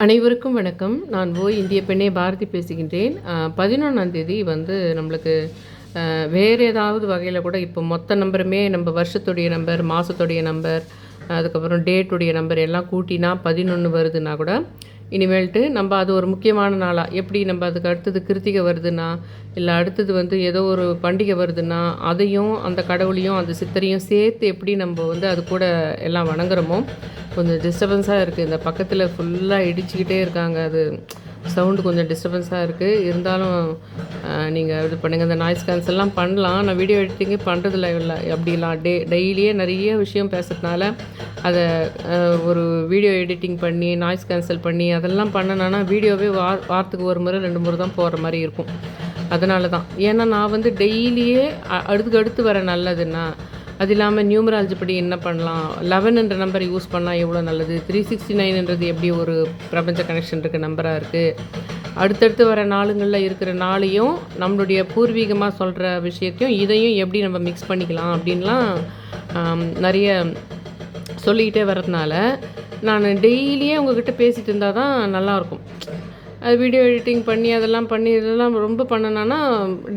அனைவருக்கும் வணக்கம். நான் ஓய் இந்திய பெண்ணே பாரதி பேசுகின்றேன். பதினொன்றாம் தேதி வந்து நம்மளுக்கு வேறு ஏதாவது வகையில் கூட இப்போ மொத்த நம்பருமே நம்ம வருஷத்துடைய நம்பர் மாதத்துடைய நம்பர் அதுக்கப்புறம் டேட்டுடைய நம்பர் எல்லாம் கூட்டினா பதினொன்று வருதுன்னா கூட இனிமேல்ட்டு நம்ம அது ஒரு முக்கியமான நாளாக எப்படி நம்ம அதுக்கு அடுத்தது கிருத்திகை வருதுன்னா இல்லை அடுத்தது வந்து ஏதோ ஒரு பண்டிகை வருதுன்னா அதையும் அந்த கடவுளையும் அந்த சித்தரையும் சேர்த்து எப்படி நம்ம வந்து அது கூட எல்லாம் வணங்குறோமோ கொஞ்சம் டிஸ்டர்பன்ஸாக இருக்குது இந்த பக்கத்தில் ஃபுல்லாக இடிச்சுக்கிட்டே இருக்காங்க. அது சவுண்டு கொஞ்சம் டிஸ்டர்பன்ஸாக இருக்குது இருந்தாலும் நீங்கள் இது பண்ணுங்கள் இந்த நாய்ஸ் கேன்சல்லாம் பண்ணலாம். நான் வீடியோ எடிட்டிங்கே பண்ணுறதில்ல இல்லை அப்படிலாம். டே டெய்லியே நிறைய விஷயம் பேசுறதுனால அதை ஒரு வீடியோ எடிட்டிங் பண்ணி நாய்ஸ் கேன்சல் பண்ணி அதெல்லாம் பண்ணனா வீடியோவே வார வாரத்துக்கு ஒரு முறை ரெண்டு முறை தான் போகிற மாதிரி இருக்கும். அதனால தான் ஏன்னா நான் வந்து டெய்லியே அ- அடுத்துக்கு அடுத்து வர நல்லதுன்னா அது இல்லாமல் நியூமராலஜி படி என்ன பண்ணலாம்? லெவன்ன்ற நம்பர் யூஸ் பண்ணால் எவ்வளோ நல்லது? த்ரீ சிக்ஸ்டி நைன்ன்றது எப்படி ஒரு பிரபஞ்ச கனெக்ஷன் இருக்க நம்பராக இருக்குது அடுத்தடுத்து வர நாளுங்களில் இருக்கிற நாளையும் நம்மளுடைய பூர்வீகமாக சொல்கிற விஷயத்தையும் இதையும் எப்படி நம்ம மிக்ஸ் பண்ணிக்கலாம் அப்படின்லாம் நிறைய சொல்லிக்கிட்டே வரதுனால நான் டெய்லியே உங்ககிட்ட பேசிகிட்டு இருந்தால் தான் நல்லாயிருக்கும். அது வீடியோ எடிட்டிங் பண்ணி அதெல்லாம் பண்ணி இதெல்லாம் ரொம்ப பண்ணனான்னா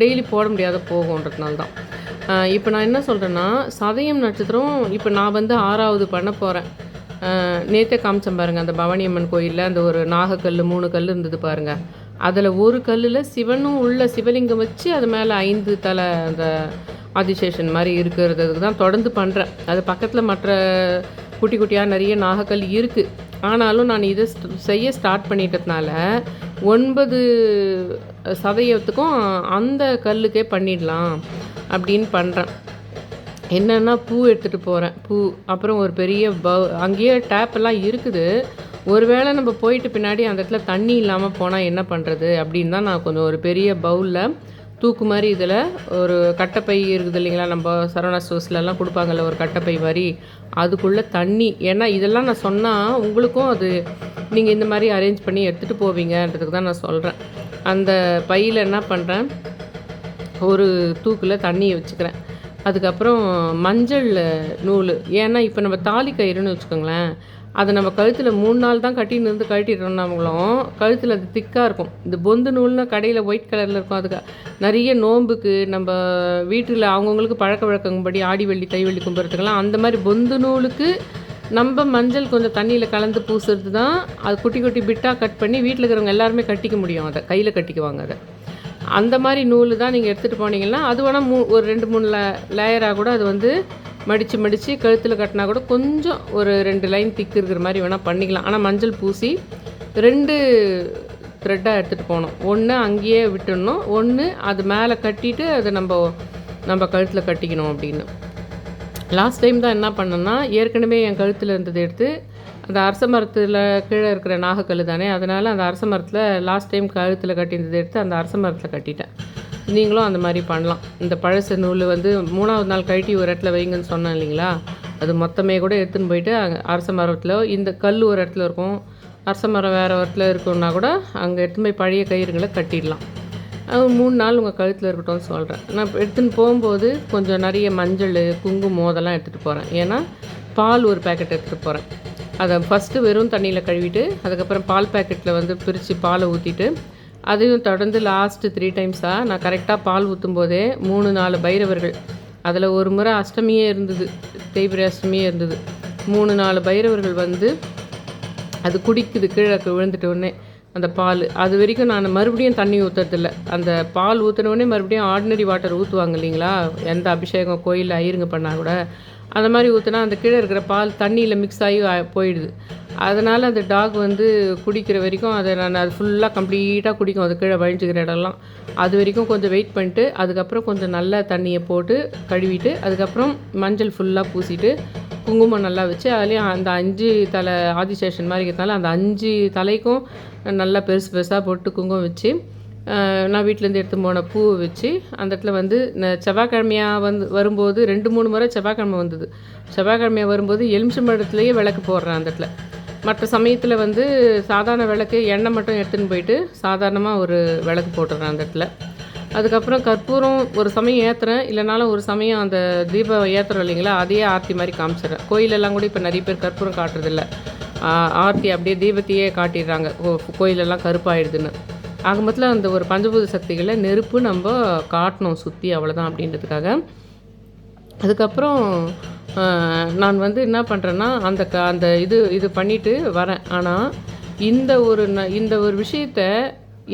டெய்லி போட முடியாத போகும்ன்றதுனால தான். இப்போ நான் என்ன சொல்கிறேன்னா சதயம் நட்சத்திரம் இப்போ நான் வந்து ஆறாவது பண்ண போகிறேன் நேற்றே காமிச்சேன் பாருங்கள் அந்த பவானியம்மன் கோயிலில் அந்த ஒரு நாகக்கல் மூணு கல் இருந்தது பாருங்கள் அதில் ஒரு கல்லில் சிவனும் உள்ள சிவலிங்கம் வச்சு அது மேலே ஐந்து தலை அந்த ஆதிசேஷன் மாதிரி இருக்கிறதுக்கு தான் தொடர்ந்து பண்ணுறேன் அது பக்கத்தில் மற்ற குட்டி குட்டியாக நிறைய நாகக்கல் இருக்குது ஆனாலும் நான் இதை செய்ய ஸ்டார்ட் பண்ணிட்டதுனால ஒன்பது சதயத்துக்கும் அந்த கல்லுக்கே பண்ணிடலாம். அப்படின்னு பண்ணுறேன் என்னென்னா பூ எடுத்துகிட்டு போகிறேன் பூ அப்புறம் ஒரு பெரிய பவு அங்கேயே டேப் எல்லாம் இருக்குது. ஒருவேளை நம்ம போயிட்டு பின்னாடி அந்த இடத்துல தண்ணி இல்லாமல் போனால் என்ன பண்ணுறது அப்படின்னு தான் நான் கொஞ்சம் ஒரு பெரிய பவுலில் தூக்கு மாதிரி இதில் ஒரு கட்டைப்பை இருக்குது இல்லைங்களா? நம்ம சரவணா ஸ்டோர்ஸ்லலாம் கொடுப்பாங்கல்ல ஒரு கட்டைப்பை மாதிரி அதுக்குள்ளே தண்ணி. ஏன்னா இதெல்லாம் நான் சொன்னால் உங்களுக்கும் அது நீங்கள் இந்த மாதிரி அரேஞ்ச் பண்ணி எடுத்துகிட்டு போவீங்கன்றதுக்கு தான் நான் சொல்கிறேன் அந்த பையில் என்ன பண்ணுறேன் ஒரு தூக்கில் தண்ணியை வச்சுக்கிறேன். அதுக்கப்புறம் மஞ்சள் நூல். ஏன்னா இப்போ நம்ம தாலி கயிறுன்னு வச்சுக்கோங்களேன் அதை நம்ம கழுத்தில் மூணு நாள் தான் கட்டின்னு இருந்து கழட்டிட்டோம்னாங்களும் கழுத்தில் அது திக்காக இருக்கும். இந்த பொந்து நூல்னா கடையில் ஒயிட் கலரில் இருக்கும். அதுக்கு நிறைய நோன்புக்கு நம்ம வீட்டில் அவங்கவுங்களுக்கு பழக்க வழக்கம்படி ஆடி வெள்ளி தை வெள்ளி கும்புறதுக்கெல்லாம் அந்த மாதிரி பொந்து நூலுக்கு நம்ம மஞ்சள் கொஞ்சம் தண்ணியில் கலந்து பூசுறது தான் அது குட்டி குட்டி பிட்டாக கட் பண்ணி வீட்டில் இருக்கிறவங்க எல்லாருமே கட்டிக்க முடியும் அதை. கையில் கட்டிக்குவாங்க அதை. அந்த மாதிரி நூல் தான் நீங்கள் எடுத்துகிட்டு போனீங்கன்னா அது வேணால் மூ ஒரு ரெண்டு மூணு லே லேயராக கூட அது வந்து மடித்து மடித்து கழுத்தில் கட்டினா கூட கொஞ்சம் ஒரு ரெண்டு லைன் திக்கு இருக்கிற மாதிரி வேணால் பண்ணிக்கலாம். ஆனால் மஞ்சள் பூசி ரெண்டு த்ரெட்டாக எடுத்துகிட்டு போகணும். ஒன்று அங்கேயே விட்டுடணும். ஒன்று அது மேலே கட்டிட்டு அதை நம்ம நம்ம கழுத்தில் கட்டிக்கணும் அப்படின்னு. லாஸ்ட் டைம் தான் என்ன பண்ணேன்னா ஏற்கனவே என் கழுத்தில் இருந்ததை எடுத்து அந்த அரச மரத்தில் கீழே இருக்கிற நாகக்கல் தானே? அதனால் அந்த அரச மரத்தில் லாஸ்ட் டைம் கழுத்தில் கட்டியிருந்ததை எடுத்து அந்த அரச மரத்தில் கட்டிட்டேன். நீங்களும் அந்த மாதிரி பண்ணலாம். இந்த பழசு நூல் வந்து மூணாவது நாள் கழட்டி ஒரு இடத்துல வைங்கன்னு சொன்னேன் இல்லைங்களா? அது மொத்தமே கூட எடுத்துன்னு போயிட்டு அங்கே அரச மரத்தில் இந்த கல் ஒரு இடத்துல இருக்கும். அரச மரம் வேறு இடத்துல இருக்குன்னா கூட அங்கே எடுத்துன்னு போய் பழைய கயிறுகளை கட்டிடலாம். அது மூணு நாள் உங்கள் கழுத்தில் இருக்கட்டும்னு சொல்கிறேன் நான் எடுத்துன்னு போகும்போது கொஞ்சம் நிறைய மஞ்சள் குங்குமம் அதெல்லாம் எடுத்துகிட்டு போகிறேன் ஏன்னா பால் ஒரு பேக்கெட் எடுத்துகிட்டு போகிறேன் அதை ஃபஸ்ட்டு வெறும் தண்ணியில் கழுவிட்டு அதுக்கப்புறம் பால் பேக்கெட்டில் வந்து பிரித்து பாலை ஊற்றிட்டு அதையும் தொடர்ந்து லாஸ்ட்டு த்ரீ டைம்ஸாக நான் கரெக்டாக பால் ஊற்றும் போதே மூணு நாலு பைரவர்கள் அதில் ஒரு முறை அஷ்டமியே இருந்தது தேய்பிரை அஷ்டமியே இருந்தது. மூணு நாலு பைரவர்கள் வந்து அது குடிக்குது கீழே விழுந்துட்ட உடனே அந்த பால். அது வரைக்கும் நான் மறுபடியும் தண்ணி ஊற்றுறதில்ல அந்த பால் ஊற்றினோடனே மறுபடியும் ஆர்டினரி வாட்டர் ஊற்றுவாங்க இல்லைங்களா? எந்த அபிஷேகம் கோயிலில் ஐயருங்க பண்ணால் கூட அந்த மாதிரி ஊற்றினா அந்த கீழே இருக்கிற பால் தண்ணியில் மிக்ஸ் ஆகி போயிடுது. அதனால் அந்த டாக் வந்து குடிக்கிற வரைக்கும் அதை நான் அது ஃபுல்லாக கம்ப்ளீட்டாக குடிக்கும். அது கீழே வழிஞ்சிக்கிற இடம்லாம். அது வரைக்கும் கொஞ்சம் வெயிட் பண்ணிட்டு அதுக்கப்புறம் கொஞ்சம் நல்ல தண்ணியை போட்டு கழுவிட்டு அதுக்கப்புறம் மஞ்சள் ஃபுல்லாக பூசிட்டு குங்குமம் நல்லா வச்சு அதுலேயும் அந்த அஞ்சு தலை ஆதிசேஷன் மாதிரி இருக்கிறதுனால அந்த அஞ்சு தலைக்கும் நல்லா பெருசு பெருசாக போட்டு குங்குமம் வச்சு நான் வீட்டிலேருந்து எடுத்து போன பூவை வச்சு அந்த இடத்துல வந்து செவ்வாய்க்கிழமையாக வந்து வரும்போது ரெண்டு மூணு முறை செவ்வாய்க்கிழமை வந்தது. செவ்வாய்க்கிழமையாக வரும்போது எலுமிச்சம்பழத்துலேயே விளக்கு போடுறேன் அந்த இடத்துல. மற்ற சமயத்தில் வந்து சாதாரண விளக்கு எண்ணெய் மட்டும் எடுத்துன்னு போயிட்டு சாதாரணமாக ஒரு விளக்கு போட்டுடுறேன் அந்த இடத்துல. அதுக்கப்புறம் கற்பூரம் ஒரு சமயம் ஏற்றுறேன் இல்லைனாலும் ஒரு சமயம் அந்த தீபம் ஏற்றுறோம் இல்லைங்களா அதையே ஆர்த்தி மாதிரி காமிச்சிடுறேன் கோயிலெல்லாம் கூட இப்போ நிறைய பேர் கற்பூரம் காட்டுறதில்ல. ஆர்த்தி அப்படியே தீபத்தையே காட்டிடுறாங்க. கோ கோயிலெல்லாம் கருப்பாயிடுதுன்னு. ஆக மொத்தத்தில் அந்த ஒரு பஞ்சபூத சக்திகளை நெருப்பு நம்ம காட்டணும் சுற்றி அவ்வளோதான் அப்படின்றதுக்காக. அதுக்கப்புறம் நான் வந்து என்ன பண்ணுறேன்னா அந்த க அந்த இது இது பண்ணிட்டு வரேன். ஆனால் இந்த ஒரு ந இந்த ஒரு விஷயத்த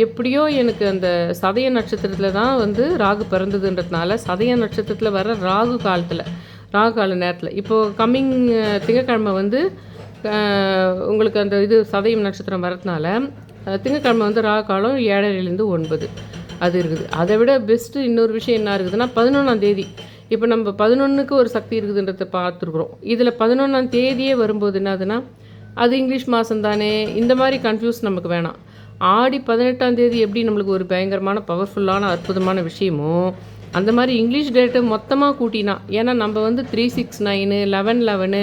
எப்படியோ எனக்கு அந்த சதய நட்சத்திரத்தில் தான் வந்து ராகு பிறந்ததுன்றதுனால சதய நட்சத்திரத்தில் வர ராகு காலத்தில் ராகு கால நேரத்தில். இப்போது கம்மிங் திங்கக்கிழமை வந்து உங்களுக்கு அந்த இது சதயம் நட்சத்திரம் வரதுனால திங்கக்கிழமை வந்து ராகு காலம் ஏழரைலேருந்து ஒன்பது. அது இருக்குது. அதை விட பெஸ்ட்டு இன்னொரு விஷயம் என்ன இருக்குதுன்னா பதினொன்றாம் தேதி. இப்போ நம்ம பதினொன்றுக்கு ஒரு சக்தி இருக்குதுன்றத பார்த்துருக்குறோம். இதில் பதினொன்றாம் தேதியே வரும்போது என்னதுன்னா அது இங்கிலீஷ் மாதம் தானே இந்த மாதிரி கன்ஃபியூஸ் நமக்கு வேணாம். ஆடி பதினெட்டாம் தேதி எப்படி நம்மளுக்கு ஒரு பயங்கரமான பவர்ஃபுல்லான அற்புதமான விஷயமோ அந்த மாதிரி இங்கிலீஷ் டேட்டை மொத்தமாக கூட்டினா ஏன்னா நம்ம வந்து three six nine eleven eleven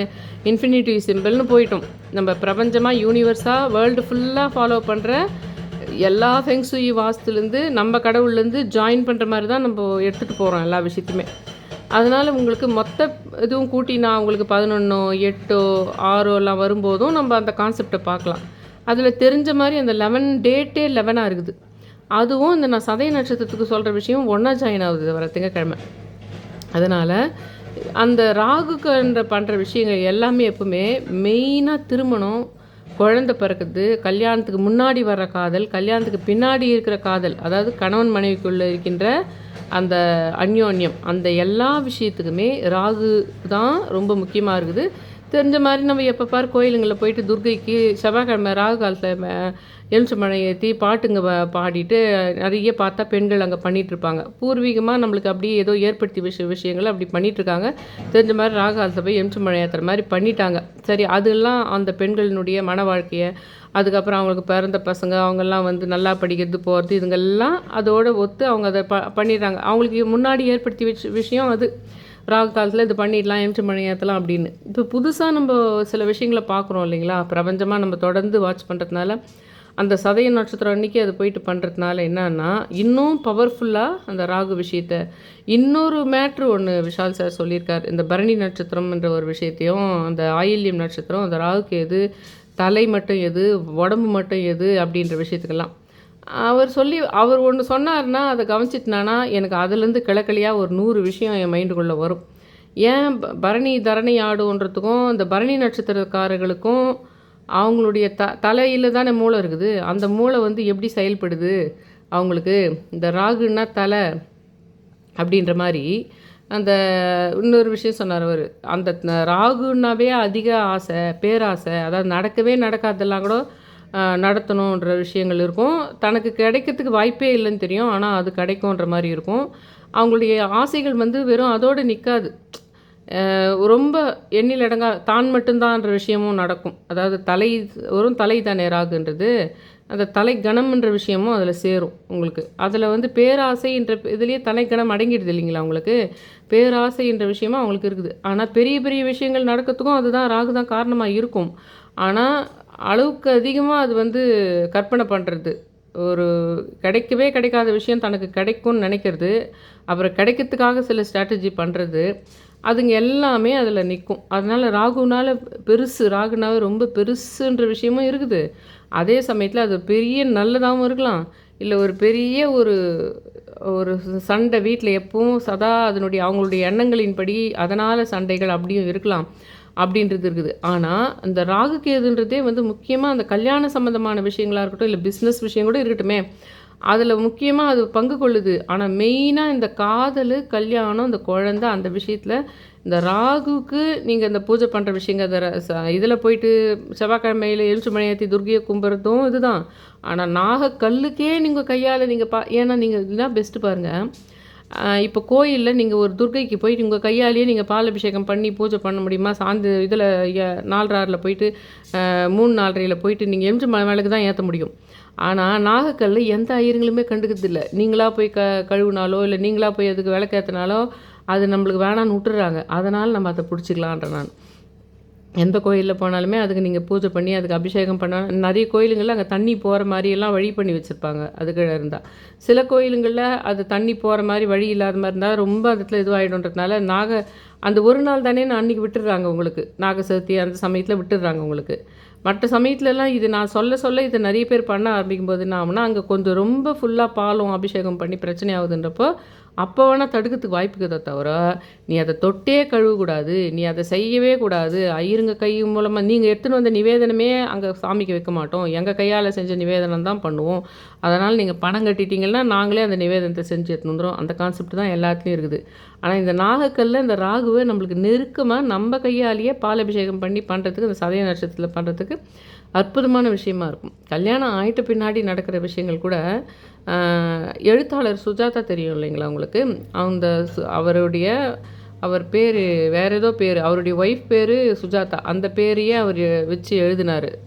infinity சிம்பிள்னு போயிட்டோம். நம்ம பிரபஞ்சமாக யூனிவர்ஸாக வேர்ல்டு ஃபுல்லாக ஃபாலோ பண்ணுற எல்லா ஃபெங்ஸுயி வாஸ்துலேருந்து நம்ம கடவுள்லேருந்து ஜாயின் பண்ணுற மாதிரி தான் நம்ம எடுத்துகிட்டு போகிறோம் எல்லா விஷயத்தையுமே. அதனால் உங்களுக்கு மொத்த இதுவும் கூட்டி நான் உங்களுக்கு பதினொன்றோ எட்டோ ஆறோ எல்லாம் வரும்போதும் நம்ம அந்த கான்செப்டை பார்க்கலாம். அதில் தெரிஞ்ச மாதிரி அந்த லெவன் டேட்டே லெவனாக இருக்குது. அதுவும் இந்த நான் சதய நட்சத்திரத்துக்கு சொல்கிற விஷயம் ஒன்றா ஜாயின் ஆகுது வர திங்கக்கிழமை அதனால் அந்த ராகுக்கன்ற பண்ணுற விஷயங்கள் எல்லாமே எப்பவுமே மெயினாக திருமணம் குழந்தை பிறக்குது கல்யாணத்துக்கு முன்னாடி வர்ற காதல் கல்யாணத்துக்கு பின்னாடி இருக்கிற காதல் அதாவது கணவன் மனைவிக்குள்ளே இருக்கின்ற அந்த அந்யோன்யம் அந்த எல்லா விஷயத்துக்குமே ராகு தான் ரொம்ப முக்கியமாக இருக்குது. தெரிஞ்ச மாதிரி நம்ம எப்போ பார் கோயிலுங்களில் போயிட்டு துர்கைக்கு செவ்வாய்க்கிழமை ராகு காலத்தில் எலுமிச்சம்பழம் ஏற்றி பாட்டுங்க பாடிட்டு நிறைய பார்த்தா பெண்கள் அங்கே பண்ணிகிட்ருப்பாங்க பூர்வீகமாக நம்மளுக்கு அப்படியே ஏதோ ஏற்படுத்தி விஷய விஷயங்களை அப்படி பண்ணிகிட்ருக்காங்க இருக்காங்க தெரிஞ்ச மாதிரி ராகாலத்தை போய் எலுமிச்சம்பழம் ஏற்றுற மாதிரி பண்ணிட்டாங்க. சரி அதெல்லாம் அந்த பெண்களினுடைய மன வாழ்க்கையை அதுக்கப்புறம் அவங்களுக்கு பிறந்த பசங்க அவங்கெல்லாம் வந்து நல்லா படிக்கிறது போகிறது இதுங்கெல்லாம் அதோடு ஒத்து அவங்க அதை ப பண்ணிடுறாங்க. அவங்களுக்கு முன்னாடி ஏற்படுத்தி வச்ச விஷயம் அது. ராகு காலத்தில் இது பண்ணிடலாம் எம்சி மணி ஏற்றலாம் அப்படின்னு. இப்போ புதுசாக நம்ம சில விஷயங்களை பார்க்குறோம் இல்லைங்களா? பிரபஞ்சமாக நம்ம தொடர்ந்து வாட்ச் பண்ணுறதுனால அந்த சதய நட்சத்திரம் அன்னைக்கு அது போயிட்டு பண்ணுறதுனால என்னன்னா இன்னும் பவர்ஃபுல்லாக அந்த ராகு விஷயத்த இன்னொரு மேட்ரு ஒன்று விஷால் சார் சொல்லியிருக்கார். இந்த பரணி நட்சத்திரம்ன்ற ஒரு விஷயத்தையும் அந்த ஆயில்யம் நட்சத்திரம் அந்த ராகுக்கு எது தலை மட்டும் எது உடம்பு மட்டும் எது அப்படின்ற விஷயத்துக்கெல்லாம். அவர் சொல்லி அவர் ஒன்று சொன்னார்னா அதை கவனிச்சிட்டுனானா எனக்கு அதுலேருந்து கிழக்கலியாக ஒரு நூறு விஷயம் என் மைண்டுக்குள்ளே வரும். ஏன் ப- பரணி தரணி ஆடுன்றதுக்கும் இந்த பரணி நட்சத்திரக்காரர்களுக்கும் அவங்களுடைய த தலையில் தானே மூளை இருக்குது. அந்த மூளை வந்து எப்படி செயல்படுது? அவங்களுக்கு இந்த ராகுன்னா தலை அப்படின்ற மாதிரி அந்த இன்னொரு விஷயம் சொன்னார் அவர். அந்த ராகுன்னாவே அதிக ஆசை பேராசை. அதாவது நடக்கவே நடக்காதெல்லாம் கூட நடத்தணுன்ற விஷயங்கள் இருக்கும். தனக்கு கிடைக்கிறதுக்கு வாய்ப்பே இல்லைன்னு தெரியும். ஆனால் அது கிடைக்கும்ன்ற மாதிரி இருக்கும். அவங்களுடைய ஆசைகள் வந்து வெறும் அதோடு நிற்காது ரொம்ப எண்ணில் அடங்கா தான் மட்டும்தான்ற விஷயமும் நடக்கும். அதாவது தலை வெறும் தலை தானே ராகுன்றது அந்த தலை கணம்ன்ற விஷயமும் அதில் சேரும் உங்களுக்கு. அதில் வந்து பேராசைன்ற இதுலேயே தலை கணம் அடங்கிடுது இல்லைங்களா உங்களுக்கு? பேராசைன்ற விஷயமும் அவங்களுக்கு இருக்குது. ஆனால் பெரிய பெரிய விஷயங்கள் நடக்கிறதுக்கும் அதுதான் ராகு தான் காரணமாக இருக்கும். ஆனால் அளவுக்கு அதிகமாக அது வந்து கற்பனை பண்ணுறது ஒரு கிடைக்கவே கிடைக்காத விஷயம் தனக்கு கிடைக்கும்னு நினைக்கிறது. அப்புறம் கிடைக்கிறதுக்காக சில ஸ்ட்ராட்டஜி பண்ணுறது அதுங்க எல்லாமே அதில் நிற்கும் அதனால் ராகுனால் பெருசு ராகுனாவே ரொம்ப பெருசுன்ற விஷயமும் இருக்குது. அதே சமயத்தில் அது பெரிய நல்லதாகவும் இருக்கலாம். இல்லை ஒரு பெரிய ஒரு ஒரு சண்டை வீட்டில் எப்பவும் சதா அதனுடைய அவங்களுடைய எண்ணங்களின்படி அதனால் சண்டைகள் அப்படியும் இருக்கலாம் அப்படின்றது இருக்குது. ஆனால் இந்த ராகு கேதுன்றதே வந்து முக்கியமாக அந்த கல்யாண சம்மந்தமான விஷயங்களாக இருக்கட்டும் இல்லை பிஸ்னஸ் விஷயம் கூட இருக்கட்டுமே. அதில் முக்கியமாக அது பங்கு கொள்ளுது. ஆனால் மெயினாக இந்த காதல் கல்யாணம் இந்த குழந்தை அந்த விஷயத்தில் இந்த ராகுக்கு நீங்கள் இந்த பூஜை பண்ணுற விஷயங்க இதில் போயிட்டு செவ்வாய்க்கிழமையில் எழுச்சி மணி ஏற்றி துர்கையை கும்புறதும் இதுதான். ஆனால் நாகக்கல்லுக்கே நீங்கள் கையால் நீங்கள் பா ஏன்னா நீங்கள் இதுதான் பெஸ்ட்டு பாருங்கள் இப்போ கோயிலில் நீங்கள் ஒரு துர்கைக்கு போயிட்டு உங்கள் கையாலேயே நீங்கள் பால் அபிஷேகம் பண்ணி பூஜை பண்ண முடியுமா? சாந்து இதில் நாலராறில் போயிட்டு மூணு நாலரையில் போயிட்டு நீங்கள் எம்ஜி மேலுக்கு தான் ஏற்ற முடியும். ஆனால் நாகக்கல் எந்த ஐயருங்களுமே கண்டுக்கிறது இல்லை போய் க கழுவுனாலோ இல்லை நீங்களாக போய் அதுக்கு விளக்கேற்றினாலோ அது நம்மளுக்கு வேணான்னு விட்டுறாங்க. அதனால் நம்ம அதை பிடிச்சிக்கலான்ற நான். எந்த கோயிலில் போனாலுமே அதுக்கு நீங்கள் பூஜை பண்ணி அதுக்கு அபிஷேகம் பண்ண நிறைய கோயிலுங்களில் அங்கே தண்ணி போகிற மாதிரியெல்லாம் வழி பண்ணி வச்சுருப்பாங்க. அது கீழே இருந்தால் சில கோயிலுங்களில் அது தண்ணி போகிற மாதிரி வழி இல்லாத மாதிரி இருந்தால் ரொம்ப அதில் இடத்துல இதுவாகிடும்ன்றதுனால நாக அந்த ஒரு நாள் தானே நான் அன்றைக்கி விட்டுடுறாங்க உங்களுக்கு. நாக சதுர்த்தி அந்த சமயத்தில் விட்டுடுறாங்க உங்களுக்கு. மற்ற சமயத்துலலாம் இது நான் சொல்ல சொல்ல இது நிறைய பேர் பண்ண ஆரம்பிக்கும் போது என்ன ஆகும்னா அங்கே கொஞ்சம் ரொம்ப ஃபுல்லாக பாலும் அபிஷேகம் பண்ணி பிரச்சனை ஆகுதுன்றப்போ அப்போ வேணால் தடுக்கிறதுக்கு வாய்ப்பு இருக்குதே தவிர நீ அதை தொட்டே கழுவக்கூடாது நீ அதை செய்யவே கூடாது. ஐயருங்க கை மூலமாக நீங்கள் எடுத்துன்னு வந்த நிவேதனமே அங்கே சாமிக்கு வைக்க மாட்டோம். எங்கள் கையால் செஞ்ச நிவேதனம் தான் பண்ணுவோம். அதனால் நீங்கள் பணம் கட்டிட்டீங்கன்னா நாங்களே அந்த நிவேதனத்தை செஞ்சு எடுத்துன்னு வந்துடும் அந்த கான்செப்ட் தான் எல்லாத்துலேயும் இருக்குது. ஆனால் இந்த நாகக்கல்லில் இந்த ராகுவை நம்மளுக்கு நெருக்கமாக நம்ம கையாலேயே பால் அபிஷேகம் பண்ணி பண்ணுறதுக்கு இந்த சதய நட்சத்திரத்தில் பண்ணுறதுக்கு அற்புதமான விஷயமா இருக்கும். கல்யாணம் ஆயிட்ட பின்னாடி நடக்கிற விஷயங்கள் கூட எழுத்தாளர் சுஜாதா தெரியும் இல்லைங்களா உங்களுக்கு? அந்த சு- அவருடைய அவர் பேர் வேற ஏதோ பேர் அவருடைய ஒய்ஃப் பேர் சுஜாதா. அந்த பேரையே அவர் வச்சு எழுதினார்.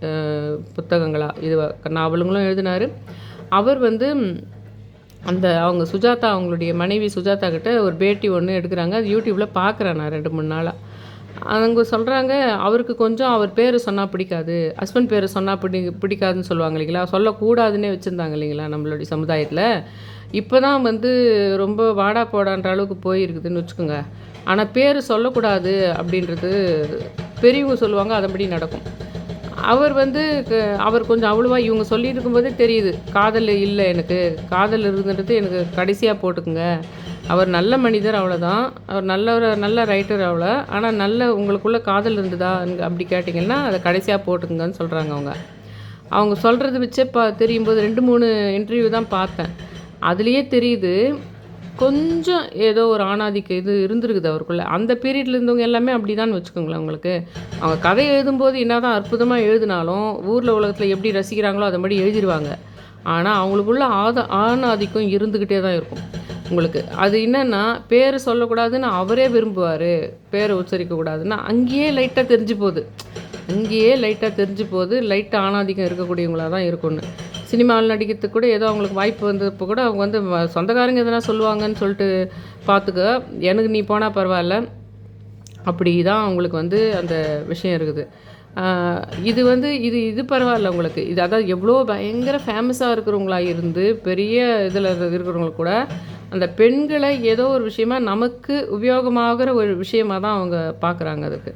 புத்தகங்களாக இது நாவலுங்களும் எழுதினார். அவர் வந்து அந்த அவங்க சுஜாதா அவங்களுடைய மனைவி சுஜாதா கிட்ட ஒரு பேட்டி ஒன்று எடுக்கிறாங்க. அது யூடியூப்பில் பார்க்குறேன் நான் ரெண்டு மூணு நாளாக அவங்க சொல்கிறாங்க அவருக்கு கொஞ்சம் அவர் பேர் சொன்னால் பிடிக்காது ஹஸ்பண்ட் பேர் சொன்னால் பிடி பிடிக்காதுன்னு சொல்லுவாங்க இல்லைங்களா? சொல்லக்கூடாதுன்னே வச்சுருந்தாங்க இல்லைங்களா நம்மளுடைய சமுதாயத்தில்? இப்போ தான் வந்து ரொம்ப வாடா போடான்ற அளவுக்கு போயிருக்குதுன்னு வச்சுக்கோங்க. ஆனால் பேர் சொல்லக்கூடாது அப்படின்றது பெரியவங்க சொல்லுவாங்க அதன்படி நடக்கும். அவர் வந்து க- அவர் கொஞ்சம் அவ்வளோவா இவங்க சொல்லியிருக்கும்போதே தெரியுது. காதல் இல்லை எனக்கு காதல் இருந்துன்றது எனக்கு கடைசியாக போட்டுக்குங்க. அவர் நல்ல மனிதர் அவ்வளோதான் அவர் நல்ல ஒரு நல்ல ரைட்டர் அவ்வளோ. ஆனால் நல்ல உங்களுக்குள்ள காதல் இருந்ததா அப்படி கேட்டிங்கன்னா அதை கடைசியாக போட்டுக்குங்கன்னு சொல்கிறாங்க அவங்க. அவங்க சொல்கிறது வச்சே பா தெரியும் போது ரெண்டு மூணு இன்டர்வியூ தான் பார்த்தேன். அதுலேயே தெரியுது கொஞ்சம் ஏதோ ஒரு ஆணாதிக்க இது இருந்திருக்குது அவருக்குள்ளே. அந்த பீரியட்ல இருந்தவங்க எல்லாமே அப்படிதான் வச்சுக்கோங்களேன் உங்களுக்கு. அவங்க கதை எழுதும்போது என்னதான் அற்புதமாக எழுதினாலும் ஊரில் உலகத்தில் எப்படி ரசிக்கிறாங்களோ அதை மாதிரி எழுதிடுவாங்க ஆனால் அவங்களுக்குள்ள ஆத ஆணாதிக்கம் இருந்துக்கிட்டே தான் இருக்கும். உங்களுக்கு. அது என்னன்னா பேர் சொல்லக்கூடாதுன்னு அவரே விரும்புவார். பேரை உச்சரிக்கக்கூடாதுன்னா அங்கேயே லைட்டாக தெரிஞ்சு போகுது. அங்கேயே லைட்டாக தெரிஞ்சு போகுது. லைட்டாக ஆணாதிக்கம் இருக்கக்கூடியவங்களாக தான் இருக்கும்னு. சினிமாவில் நடிக்கிறதுக்கு கூட ஏதோ அவங்களுக்கு வாய்ப்பு வந்தப்போ கூட அவங்க வந்து சொந்தக்காரங்க எதனா சொல்லுவாங்கன்னு சொல்லிட்டு பார்த்துக்க எனக்கு நீ போனால் பரவாயில்ல. அப்படி தான் அவங்களுக்கு வந்து அந்த விஷயம் இருக்குது. இது வந்து இது இது பரவாயில்ல உங்களுக்கு. இது அதாவது எவ்வளோ பயங்கர ஃபேமஸாக இருக்கிறவங்களா இருந்து பெரிய இதில் இருக்கிறவங்களுக்கு கூட அந்த பெண்களை ஏதோ ஒரு விஷயமா நமக்கு உபயோகமாகிற ஒரு விஷயமா தான் அவங்க பார்க்குறாங்க அதுக்கு.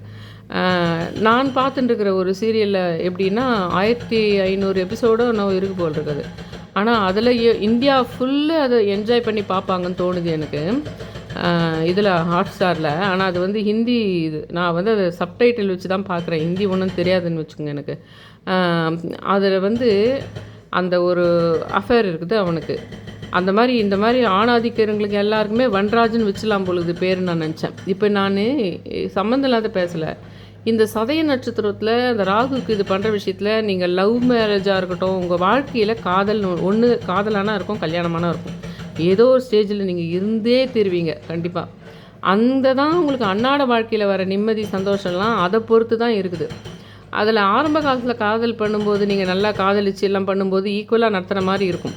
நான் பார்த்துட்டுருக்கிற ஒரு சீரியலில் எப்படின்னா ஆயிரத்தி ஐநூறு எபிசோடோ நான் இருக்கு போல் இருக்குது. ஆனால் அதில் இந்தியா ஃபுல்லு அதை என்ஜாய் பண்ணி பார்ப்பாங்கன்னு தோணுது எனக்கு. இதில் ஹாட்ஸ்டாரில் ஆனால் அது வந்து ஹிந்தி இது. நான் வந்து அதை சப்டைட்டில் வச்சு தான் பார்க்குறேன். ஹிந்தி ஒன்றும் தெரியாதுன்னு வச்சுக்கோங்க எனக்கு. அதில் வந்து அந்த ஒரு அஃபேர் இருக்குது அவனுக்கு. அந்த மாதிரி இந்த மாதிரி ஆணாதிக்கிறவங்களுக்கு எல்லாருக்குமே வன்ராஜன் வச்சிடலாம் பொழுது பேர் நான் நினச்சேன். இப்போ நான் சம்மந்தம் இல்லாத பேசலை. இந்த சதய நட்சத்திரத்தில் அந்த ராகுக்கு இது பண்ணுற விஷயத்தில் நீங்கள் லவ் மேரேஜாக இருக்கட்டும் உங்கள் வாழ்க்கையில் காதல் ஒன்று காதலானா இருக்கும் கல்யாணமானா இருக்கும். ஏதோ ஒரு ஸ்டேஜில் நீங்கள் இருந்தே தருவீங்க கண்டிப்பாக அந்த தான் உங்களுக்கு அன்னாட வாழ்க்கையில் வர நிம்மதி சந்தோஷம்லாம் அதை பொறுத்து தான் இருக்குது. அதில் ஆரம்ப காலத்தில் காதல் பண்ணும்போது நீங்கள் நல்லா காதலிச்சு எல்லாம் பண்ணும்போது ஈக்குவலாக நடத்துகிற மாதிரி இருக்கும்.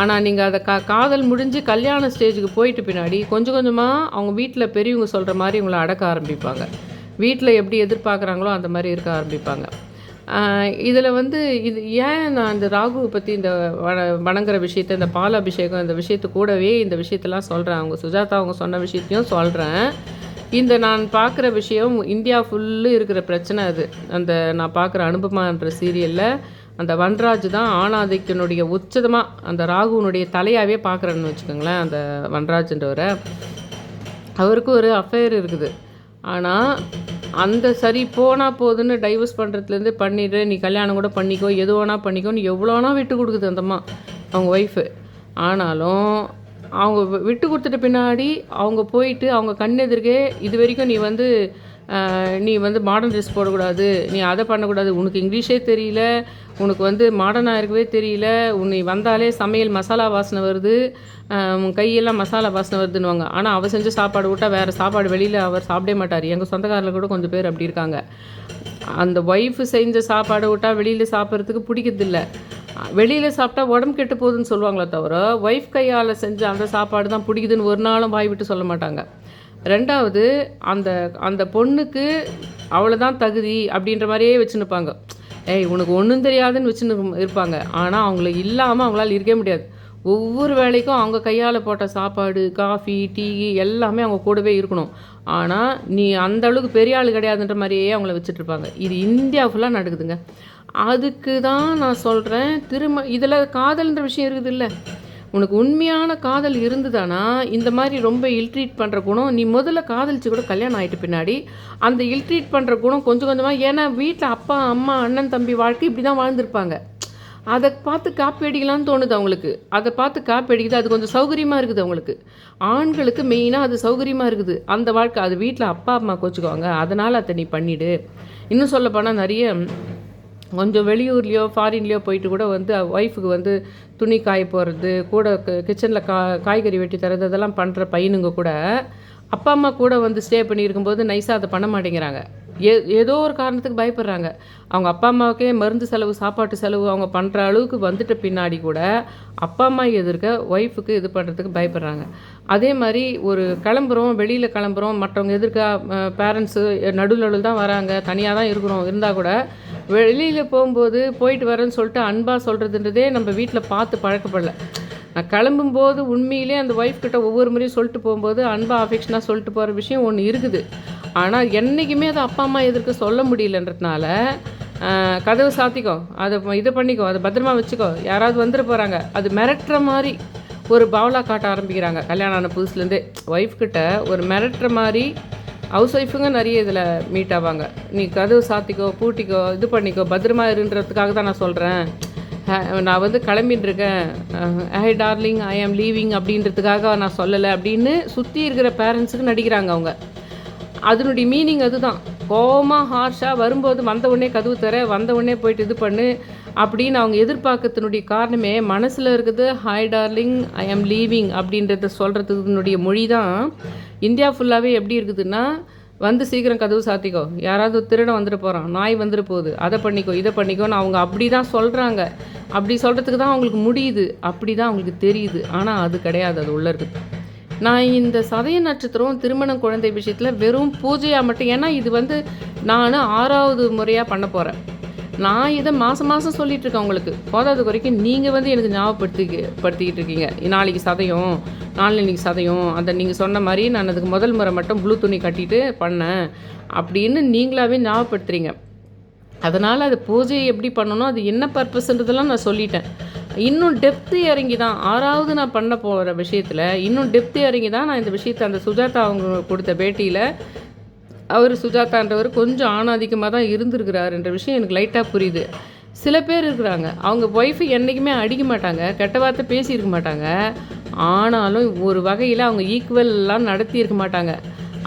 ஆனால் நீங்கள் அதை கா காதல் முடிஞ்சு கல்யாண ஸ்டேஜுக்கு போயிட்டு பின்னாடி கொஞ்சம் கொஞ்சமாக அவங்க வீட்டில் பெரியவங்க சொல்கிற மாதிரி உங்களை அடக்க ஆரம்பிப்பாங்க. வீட்டில் எப்படி எதிர்பார்க்குறாங்களோ அந்த மாதிரி இருக்க ஆரம்பிப்பாங்க. இதில் வந்து இது ஏன் நான் இந்த ராகுவை பற்றி இந்த வணங்குற விஷயத்த இந்த பாலாபிஷேகம் இந்த விஷயத்து கூடவே இந்த விஷயத்தெல்லாம் சொல்கிறேன் அவங்க சுஜாதா அவங்க சொன்ன விஷயத்தையும் சொல்கிறேன் இந்த நான் பார்க்குற விஷயம் இந்தியா ஃபுல்லு இருக்கிற பிரச்சனை அது. அந்த நான் பார்க்குற அனுபமான்ற சீரியலில் அந்த வன்ராஜ் தான் ஆணாதிக்கனுடைய உச்சதமாக அந்த ராகுனுடைய தலையாகவே பார்க்குறேன்னு வச்சுக்கோங்களேன் அந்த வன்ராஜ்ன்றவரை. அவருக்கு ஒரு அஃபேர் இருக்குது. ஆனால் அந்த சரி போனால் போதுன்னு டைவர்ஸ் பண்ணுறதுலேருந்து பண்ணிட்டு நீ கல்யாணம் கூட பண்ணிக்கோ எது வேணா பண்ணிக்கோன்னு எவ்வளோனா விட்டு கொடுக்குது அந்தம்மா அவங்க ஒய்ஃபு ஆனாலும் அவங்க விட்டு கொடுத்துட்ட பின்னாடி அவங்க போயிட்டு அவங்க கண்ணெதிர்க்கே இது வரைக்கும் நீ வந்து நீ வந்து மாடர்ன் ட்ரெஸ் போடக்கூடாது நீ அதை பண்ணக்கூடாது உனக்கு இங்கிலீஷே தெரியல உனக்கு வந்து மாடர்னாக இருக்கவே தெரியல. உன்னை வந்தாலே சமையல் மசாலா வாசனை வருது. உன் கையெல்லாம் மசாலா வாசனை வருதுன்னுவாங்க. ஆனால் அவள் செஞ்ச சாப்பாடு விட்டா வேறு சாப்பாடு வெளியில் அவர் சாப்பிடவே மாட்டார். எங்கள் சொந்தக்காரில் கூட கொஞ்சம் பேர் அப்படி இருக்காங்க. அந்த ஒய்ஃபு செஞ்ச சாப்பாடை விட்டால் வெளியில் சாப்பிட்றதுக்கு பிடிக்கிறதில்ல. வெளியில் சாப்பிட்டா உடம்பு கெட்டு போகுதுன்னு சொல்லுவாங்களே தவிர ஒய்ஃப் கையால் செஞ்ச அந்த சாப்பாடு தான் பிடிக்குதுன்னு ஒரு நாளும் வாய் விட்டு சொல்ல மாட்டாங்க. ரெண்டாவது அந்த அந்த பொண்ணுக்கு அவ்வளோதான் தகுதி அப்படின்ற மாதிரியே வச்சுன்னுப்பாங்க. ஏய் உனக்கு ஒன்றும் தெரியாதுன்னு வச்சுன்னு இருப்பாங்க. ஆனால் அவங்கள இல்லாமல் அவங்களால இருக்கவே முடியாது. ஒவ்வொரு வேலைக்கும் அவங்க கையால் போட்ட சாப்பாடு காஃபி டீ எல்லாமே அவங்க கூடவே இருக்கணும். ஆனால் நீ அந்த அளவுக்கு பெரிய ஆள் கிடையாதுன்ற மாதிரியே அவங்கள வச்சுட்டு இருப்பாங்க. இது இந்தியா ஃபுல்லாக நடக்குதுங்க. அதுக்கு தான் நான் சொல்கிறேன் திரும்ப இதில் காதல்ன்ற விஷயம் இருக்குது இல்லை உனக்கு உண்மையான காதல் இருந்ததுன்னா இந்த மாதிரி ரொம்ப இல்ட்ரீட் பண்ணுற குணம் நீ முதல்ல காதலிச்சு கூட கல்யாணம் ஆகிட்ட பின்னாடி அந்த இல்ட்ரீட் பண்ணுற குணம் கொஞ்சம் கொஞ்சமாக ஏன்னா வீட்டில் அப்பா அம்மா அண்ணன் தம்பி வாழ்க்கை இப்படி தான் வாழ்ந்திருப்பாங்க. அதை பார்த்து காப்பி அடிக்கலாம்னு தோணுது அவங்களுக்கு. அதை பார்த்து காப்பி அடிக்குது அது கொஞ்சம் சௌகரியமாக இருக்குது அவங்களுக்கு. ஆண்களுக்கு மெயினாக அது சௌகரியமாக இருக்குது. அந்த வாழ்க்கை அது வீட்டில் அப்பா அம்மா கோச்சுக்குவாங்க. அதனால் அதை நீ பண்ணிவிடு இன்னும் சொல்லப்போனால் நிறைய கொஞ்சம் வெளியூர்லேயோ ஃபாரின்லேயோ போயிட்டு கூட வந்து ஒய்ஃபுக்கு வந்து துணி காய போடுறது கூட கிச்சனில் கா காய்கறி வெட்டி தரது அதெல்லாம் பண்ணுற பையனுங்க கூட அப்பா அம்மா கூட வந்து ஸ்டே பண்ணியிருக்கும்போது நைஸாக அதை பண்ண மாட்டேங்கிறாங்க. ஏ ஏதோ ஒரு காரணத்துக்கு பயப்படுறாங்க. அவங்க அப்பா அம்மாவுக்கே மருந்து செலவு சாப்பாட்டு செலவு அவங்க பண்ணுற அளவுக்கு வந்துட்ட பின்னாடி கூட அப்பா அம்மா எதிர்க்க ஒய்ஃபுக்கு இது பண்ணுறதுக்கு பயப்படுறாங்க. அதே மாதிரி ஒரு கிளம்புறோம் வெளியில் கிளம்புறோம் மற்றவங்க எதிர்க்க பேரண்ட்ஸு நடுவில் நடுவில் தான் வராங்க தனியாக தான் இருக்கிறோம் இருந்தால் கூட வெளியில் போகும்போது போயிட்டு வரேன்னு சொல்லிட்டு அன்பாக சொல்கிறதுன்றதே நம்ம வீட்டில் பார்த்து பழக்கப்படல. நான் கிளம்பும்போது உண்மையிலே அந்த ஒய்ஃப் கிட்ட ஒவ்வொரு முறையும் சொல்லிட்டு போகும்போது அன்பாக அஃபெக்ஷனாக சொல்லிட்டு போகிற விஷயம் ஒன்று இருக்குது. ஆனால் என்றைக்குமே அதை அப்பா அம்மா எதிர்க்க சொல்ல முடியலன்றதுனால கதவு சாத்திக்கோ. அதை இது பண்ணிக்கோ. அதை பத்திரமா வச்சுக்கோ. யாராவது வந்துட போகிறாங்க அது மிரட்டுற மாதிரி ஒரு பவுலா காட்ட ஆரம்பிக்கிறாங்க. கல்யாணம் ஆன புதுசுலேருந்தே ஒய்ஃப் கிட்ட ஒரு மிரட்டுற மாதிரி ஹவுஸ் ஒய்ஃபுங்க நிறைய இதில் மீட் ஆவாங்க. நீ கதவு சாத்திக்கோ பூட்டிக்கோ இது பண்ணிக்கோ பத்திரமா இருன்றதுக்காக தான் நான் சொல்கிறேன் நான் வந்து கிளம்பின்னு இருக்கேன். ஹே டார்லிங் ஐ ஆம் லீவிங் அப்படின்றதுக்காக நான் சொல்லலை அப்படின்னு சுற்றி இருக்கிற பேரண்ட்ஸுக்கு நடிக்கிறாங்க அவங்க. அதனுடைய மீனிங் அதுதான். கோபமாக ஹார்ஷாக வரும்போது வந்த உடனே கதவு தர வந்த உடனே போயிட்டு இது பண்ணு அப்படின்னு அவங்க எதிர்பார்க்கறதுனுடைய காரணமே மனசில் இருக்குது ஹாய் டார்லிங் ஐ ஆம் லீவிங் அப்படின்றத சொல்கிறதுனுடைய மொழி தான் இந்தியா ஃபுல்லாகவே எப்படி இருக்குதுன்னா வந்து சீக்கிரம் கதவு சாத்திக்கோ. யாராவது திருடன் வந்துட்டு போகிறான் நாய் வந்துட்டு போகுது. அதை பண்ணிக்கோ இதை பண்ணிக்கோன்னு அவங்க அப்படி தான் சொல்கிறாங்க அப்படி சொல்கிறதுக்கு தான் அவங்களுக்கு முடியுது. அப்படி தான் அவங்களுக்கு தெரியுது. ஆனால் அது கிடையாது. அது உள்ளே இருக்குது. நான் இந்த சதய நட்சத்திரம் திருமணம் குழந்தை விஷயத்தில் வெறும் பூஜையாக மட்டும் ஏன்னா இது வந்து நான் ஆறாவது முறையாக பண்ண போகிறேன் நான் இதை மாதம் மாதம் சொல்லிகிட்டு இருக்கேன் உங்களுக்கு. போதாத குறைக்கும் நீங்கள் வந்து எனக்கு ஞாபகப்படுத்தி படுத்திக்கிட்டு இருக்கீங்க நாளைக்கு சதயம் நாளைக்கு சதயம் அதை நீங்கள் சொன்ன மாதிரி நான் அதுக்கு முதல் முறை மட்டும் ப்ளூ துணி கட்டிட்டு பண்ணேன் அப்படின்னு நீங்களாவே ஞாபகப்படுத்துறீங்க. அதனால் அது பூஜை எப்படி பண்ணணும் அது என்ன பர்பஸ்ன்றதெல்லாம் நான் சொல்லிட்டேன். இன்னும் டெப்த்து இறங்கி தான் ஆறாவது நான் பண்ண போகிற விஷயத்தில் இன்னும் டெப்த்து இறங்கி தான் நான் இந்த விஷயத்தை அந்த சுஜாதா அவங்க கொடுத்த பேட்டியில் அவர் சுஜாதான்றவர் கொஞ்சம் ஆணாதிக்கமாக தான் இருந்திருக்கிறாருன்ற விஷயம் எனக்கு லைட்டாக புரியுது. சில பேர் இருக்கிறாங்க. அவங்க ஒய்ஃபு என்றைக்குமே அடிக்க மாட்டாங்க. கெட்ட வார்த்தை பேசியிருக்க மாட்டாங்க. ஆனாலும் ஒரு வகையில் அவங்க ஈக்குவல்லாம் நடத்தியிருக்க மாட்டாங்க.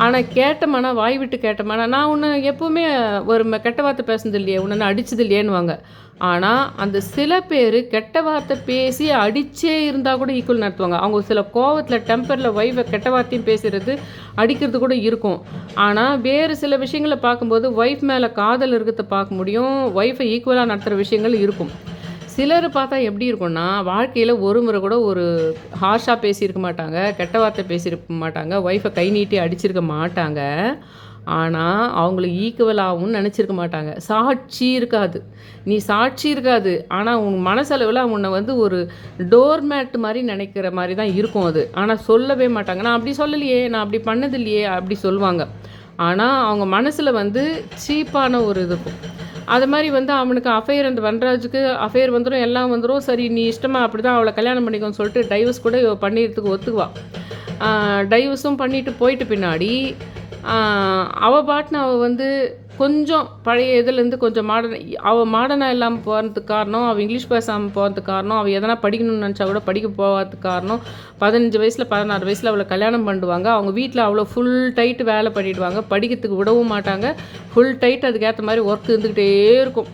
ஆனால் கேட்டமானா வாய் விட்டு கேட்டமானா நான் உன்னை எப்போவுமே ஒரு கெட்ட வார்த்தை பேசுனது இல்லையே உன்னை நான் அடிச்சது இல்லையேன்னுவாங்க. ஆனால் அந்த சில பேர் கெட்ட வார்த்தை பேசி அடித்தே இருந்தால் கூட ஈக்குவல் நடத்துவாங்க. அவங்க சில கோவத்தில் டெம்பரில் ஒய்ஃபை கெட்ட வார்த்தையும் பேசுகிறது அடிக்கிறது கூட இருக்கும். ஆனால் வேறு சில விஷயங்களை பார்க்கும்போது ஒய்ஃப் மேலே காதல் இருக்கிறத பார்க்க முடியும். ஒய்ஃபை ஈக்குவலாக நடத்துகிற விஷயங்கள் இருக்கும். சிலர் பார்த்தா எப்படி இருக்கும்னா வாழ்க்கையில் ஒரு முறை கூட ஒரு ஹார்ஷாக பேசியிருக்க மாட்டாங்க கெட்ட வார்த்தை பேசியிருக்க மாட்டாங்க ஒய்ஃபை கை நீட்டி அடிச்சிருக்க மாட்டாங்க. ஆனால் அவங்கள ஈக்குவலாகவும் நினச்சிருக்க மாட்டாங்க. சாட்சி இருக்காது. நீ சாட்சி இருக்காது. ஆனால் உன் மனசளவில் உன்னை வந்து ஒரு டோர் மேட் மாதிரி நினைக்கிற மாதிரி தான் இருக்கும் அது. ஆனால் சொல்லவே மாட்டாங்க. நான் அப்படி சொல்லலையே நான் அப்படி பண்ணது இல்லையே அப்படி சொல்லுவாங்க. ஆனால் அவங்க மனசில் வந்து சீப்பான ஒரு இது இருக்கும். அது மாதிரி வந்து அவனுக்கு அஃபையர் அந்த வன்ராஜுக்கு அஃபையர் வந்துடும் எல்லாம் வந்துடும் சரி நீ இஷ்டமாக அப்படி தான் அவளை கல்யாணம் பண்ணிக்கோன்னு சொல்லிட்டு டைவர்ஸ் கூட பண்ணிடுறதுக்கு ஒத்துக்குவா. டைவர்ஸும் பண்ணிட்டு போயிட்டு பின்னாடி அவள் பாட்டின அவள் வந்து கொஞ்சம் பழைய இதுலேருந்து கொஞ்சம் மாடர்ன் அவள் மாடர்னாக இல்லாமல் போகிறதுக்கு காரணம் அவள் இங்கிலீஷ் பேசாமல் போகிறதுக்கு காரணம் அவள் எதனா படிக்கணும்னு நினச்சா கூட படிக்க போகிறதுக்கு காரணம் பதினஞ்சு வயசில் பதினாறு வயசில் அவளை கல்யாணம் பண்ணுவாங்க. அவங்க வீட்டில் அவ்வளோ ஃபுல் டைட் வேலை பண்ணிவிடுவாங்க படிக்கிறதுக்கு விடவும் மாட்டாங்க. ஃபுல் டைட் அதுக்கேற்ற மாதிரி ஒர்க் இருந்துக்கிட்டே இருக்கும்.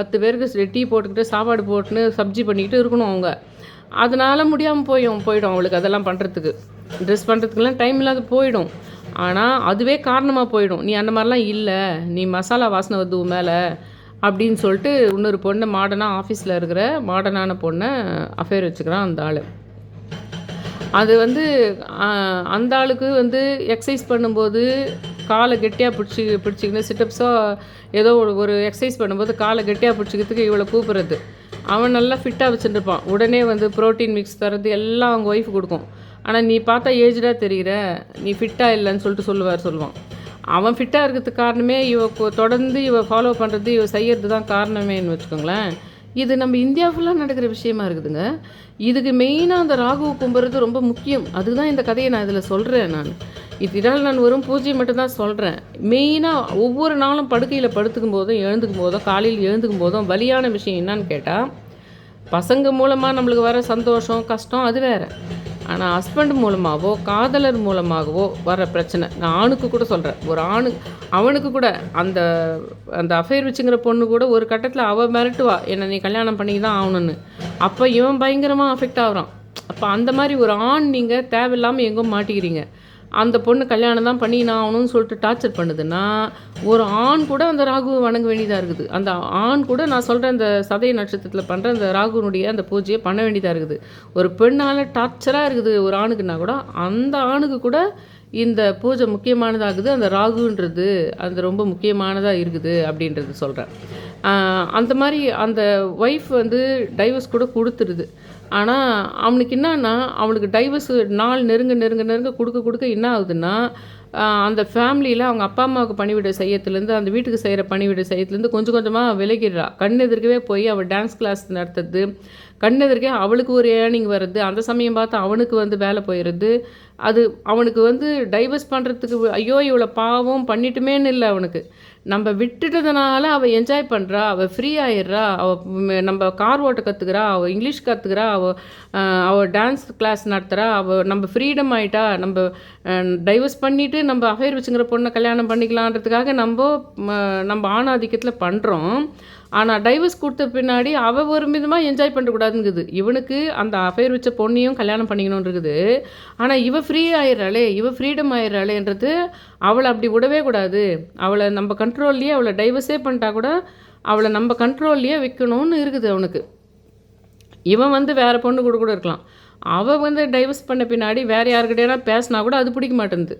பத்து பேருக்கு டீ போட்டுக்கிட்டு சாப்பாடு போட்டுன்னு சப்ஜி பண்ணிக்கிட்டு இருக்கணும் அவங்க. அதனால் முடியாமல் போயும் போயிடும் அவளுக்கு அதெல்லாம் பண்ணுறதுக்கு ட்ரெஸ் பண்ணுறதுக்கெல்லாம் டைம் இல்லாத போயிடும். ஆனால் அதுவே காரணமாக போயிடும். நீ அந்த மாதிரிலாம் இல்லை. நீ மசாலா வாசனை வருது மேலே அப்படின்னு சொல்லிட்டு இன்னொரு பொண்ணை மாடர்னாக ஆஃபீஸில் இருக்கிற மாடர்னான பொண்ணை அஃபேர் வச்சுக்கிறான் அந்த ஆள். அது வந்து அந்த ஆளுக்கு வந்து எக்ஸசைஸ் பண்ணும்போது காலை கெட்டியாக பிடிச்சி பிடிச்சிக்கின்னு சிட்டப்ஸோ ஏதோ ஒரு ஒரு எக்ஸசைஸ் பண்ணும்போது காலை கெட்டியாக பிடிச்சிக்கிறதுக்கு இவ்வளோ கூப்பிட்றது. அவன் நல்லா ஃபிட்டாக வச்சுட்டுருப்பான் உடனே வந்து ப்ரோட்டீன் மிக்ஸ் தரது எல்லாம் அவங்க ஒய்ஃப் கொடுக்கும். ஆனால் நீ பார்த்தா ஏஜ்டாக தெரிகிற நீ ஃபிட்டாக இல்லைன்னு சொல்லிட்டு சொல்லுவார் சொல்லுவான். அவன் ஃபிட்டாக இருக்கிறதுக்கு காரணமே இவ தொடர்ந்து இவ ஃபாலோ பண்ணுறது இவ செய்யறது தான் காரணமேன்னு வச்சுக்கோங்களேன். இது நம்ம இந்தியா ஃபுல்லாக நடக்கிற விஷயமா இருக்குதுங்க. இதுக்கு மெயினாக அந்த ராகுவை கும்புறது ரொம்ப முக்கியம். அதுதான் இந்த கதையை நான் இதில் சொல்கிறேன் நான். இதனால் நான் வெறும் பூஜை மட்டும்தான் சொல்கிறேன் மெயினாக ஒவ்வொரு நாளும் படுக்கையில் படுத்துக்கும் போதும் எழுந்துக்கும் போதும் காலையில் எழுந்துக்கும் போதும் வலியான விஷயம் என்னன்னு கேட்டால் பசங்க மூலமாக நம்மளுக்கு வர சந்தோஷம் கஷ்டம் அது வேறு. ஆனால் ஹஸ்பண்ட் மூலமாகவோ காதலர் மூலமாகவோ வர பிரச்சனை. நான் ஆணுக்கு கூட சொல்கிறேன் ஒரு ஆணு அவனுக்கு கூட அந்த அந்த அஃபேர் வச்சுங்கிற பொண்ணு கூட ஒரு கட்டத்தில் அவள் மிரட்டுவா. என்னை நீ கல்யாணம் பண்ணி தான் ஆகணும்னு. அப்போ இவன் பயங்கரமாக அஃபெக்ட் ஆகுறான். அப்போ அந்த மாதிரி ஒரு ஆண் நீங்கள் தேவையில்லாமல் எங்கோ மாட்டிக்கிறீங்க. அந்த பொண்ணு கல்யாணம் தான் பண்ணி நான் ஆகணும்னு சொல்லிட்டு டார்ச்சர் பண்ணுதுன்னா ஒரு ஆண் கூட அந்த ராகுவை வணங்க வேண்டியதாக இருக்குது. அந்த ஆண் கூட நான் சொல்கிறேன் அந்த சதய நட்சத்திரத்தில் பண்ணுற அந்த ராகுனுடைய அந்த பூஜையை பண்ண வேண்டியதாக இருக்குது. ஒரு பெண்ணால் டார்ச்சராக இருக்குது ஒரு ஆணுக்குன்னா கூட அந்த ஆணுக்கு கூட இந்த பூஜை முக்கியமானதாகுது அந்த ராகுன்றது அந்த ரொம்ப முக்கியமானதாக இருக்குது அப்படின்றது சொல்கிறேன் அந்த மாதிரி அந்த ஒய்ஃப் வந்து டைவர்ஸ் கூட கொடுத்துருது ஆனால் அவனுக்கு என்னன்னா அவனுக்கு டைவர்ஸ் நாள் நெருங்க நெருங்க நெருங்க கொடுக்க கொடுக்க என்ன ஆகுதுன்னா அந்த ஃபேமிலியில் அவங்க அப்பா அம்மாவுக்கு பணிவிடை செய்யத்துலேருந்து அந்த வீட்டுக்கு செய்கிற பணிவிடை செய்யத்துலேருந்து கொஞ்சம் கொஞ்சமாக விலகிடுறா. கண் எதிர்க்கவே போய் அவள் டான்ஸ் கிளாஸ் நடத்துறது கண் எதிர்க்கே அவளுக்கு ஒரு ஏர்னிங் வர்றது அந்த சமயம் பார்த்து அவனுக்கு வந்து வேலை போயிடுறது. அது அவனுக்கு வந்து டைவர்ஸ் பண்ணுறதுக்கு ஐயோ இவ்வளோ பாவம் பண்ணிட்டுமேன்னு இல்லை அவனுக்கு. நம்ம விட்டுட்டதுனால அவள் என்ஜாய் பண்ணுறா அவள் ஃப்ரீ ஆயிடுறா அவள் நம்ம கார் ஓட்ட கற்றுக்கிறா அவள் இங்கிலீஷ் கற்றுக்கிறா அவள் அவள் டான்ஸ் கிளாஸ் நடத்துகிறா அவள் நம்ம ஃப்ரீடம் ஆயிட்டா நம்ம டைவர்ஸ் பண்ணிவிட்டு நம்ம அஃபேர் வச்சுங்கிற பொண்ணை கல்யாணம் பண்ணிக்கலான்றதுக்காக நம்ம நம்ம ஆணாதிக்கத்தில் பண்ணுறோம் ஆனால் டைவர்ஸ் கொடுத்த பின்னாடி அவள் ஒரு விதமாக என்ஜாய் பண்ணக்கூடாதுங்குது. இவனுக்கு அந்த அஃபேர் வச்ச பொண்ணையும் கல்யாணம் பண்ணிக்கணும்னு இருக்குது ஆனால் இவ ஃப்ரீ ஆயிடுறாளே இவ ஃப்ரீடம் ஆயிடுறாளேன்றது அவளை அப்படி விடவே கூடாது. அவளை நம்ம கண்ட்ரோல்லையே அவளை டைவர்ஸே பண்ணிட்டா கூட அவளை நம்ம கண்ட்ரோல்லையே விற்கணும்னு இருக்குது அவனுக்கு. இவன் வந்து வேறு பொண்ணு கூட கூட இருக்கலாம். அவள் வந்து டைவர்ஸ் பண்ண பின்னாடி வேறு யாருக்கிட்டேனா பேசினா கூட அது பிடிக்க மாட்டேங்குது